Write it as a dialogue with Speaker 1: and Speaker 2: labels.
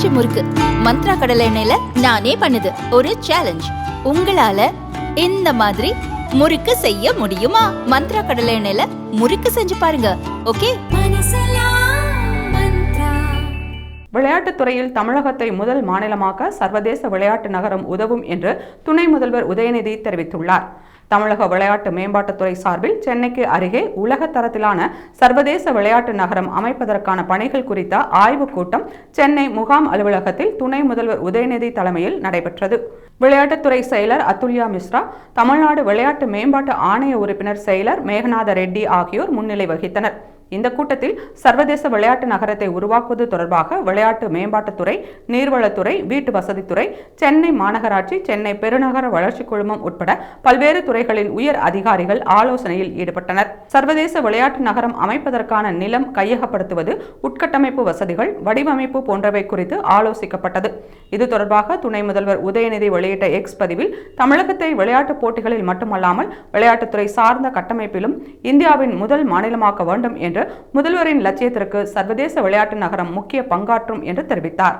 Speaker 1: பஞ்சு முறுக்கு. மந்த்ரா கடலை எண்ணெயில நானே பண்ணுது. ஒரு சேலஞ்ச் உங்களால இந்த மாதிரி முறுக்கு செய்ய முடியுமா? மந்த்ரா கடலை எண்ணெயில முறுக்கு செஞ்சு பாருங்க. ஓகே?
Speaker 2: விளையாட்டுத் துறையில் தமிழகத்தை முதல் மாநிலமாக்க சர்வதேச விளையாட்டு நகரம் உதவும் என்று துணை முதல்வர் உதயநிதி தெரிவித்துள்ளார். தமிழக விளையாட்டு மேம்பாட்டுத்துறை சார்பில் சென்னைக்கு அருகே உலக தரத்திலான சர்வதேச விளையாட்டு நகரம் அமைப்பதற்கான பணிகள் குறித்த ஆய்வுக் கூட்டம் சென்னை முகாம் அலுவலகத்தில் துணை முதல்வர் உதயநிதி தலைமையில் நடைபெற்றது. விளையாட்டுத்துறை செயலர் அத்துல்யா மிஸ்ரா தமிழ்நாடு விளையாட்டு மேம்பாட்டு ஆணைய உறுப்பினர் செயலர் மேகநாத ரெட்டி ஆகியோர் முன்னிலை வகித்தனர். இந்த கூட்டத்தில் சர்வதேச விளையாட்டு நகரத்தை உருவாக்குவது தொடர்பாக விளையாட்டு மேம்பாட்டுத்துறை நீர்வளத்துறை வீட்டு வசதித்துறை சென்னை மாநகராட்சி சென்னை பெருநகர வளர்ச்சி குழுமம் உட்பட பல்வேறு துறைகளின் உயர் அதிகாரிகள் ஆலோசனையில் ஈடுபட்டனர். சர்வதேச விளையாட்டு நகரம் அமைப்பதற்கான நிலம் கையகப்படுத்துவது உட்கட்டமைப்பு வசதிகள் வடிவமைப்பு போன்றவை குறித்து ஆலோசிக்கப்பட்டது. இது தொடர்பாக துணை முதல்வர் உதயநிதி வெளியிட்ட எக்ஸ் பதிவில் தமிழகத்தை விளையாட்டுப் போட்டிகளில் மட்டுமல்லாமல் விளையாட்டுத்துறை சார்ந்த கட்டமைப்பிலும் இந்தியாவின் முதல் மாநிலமாக்க வேண்டும் என்று முதல்வரின் லட்சியத்திற்கு சர்வதேச விளையாட்டு நகரம் முக்கிய பங்காற்றும் என்று தெரிவித்தார்.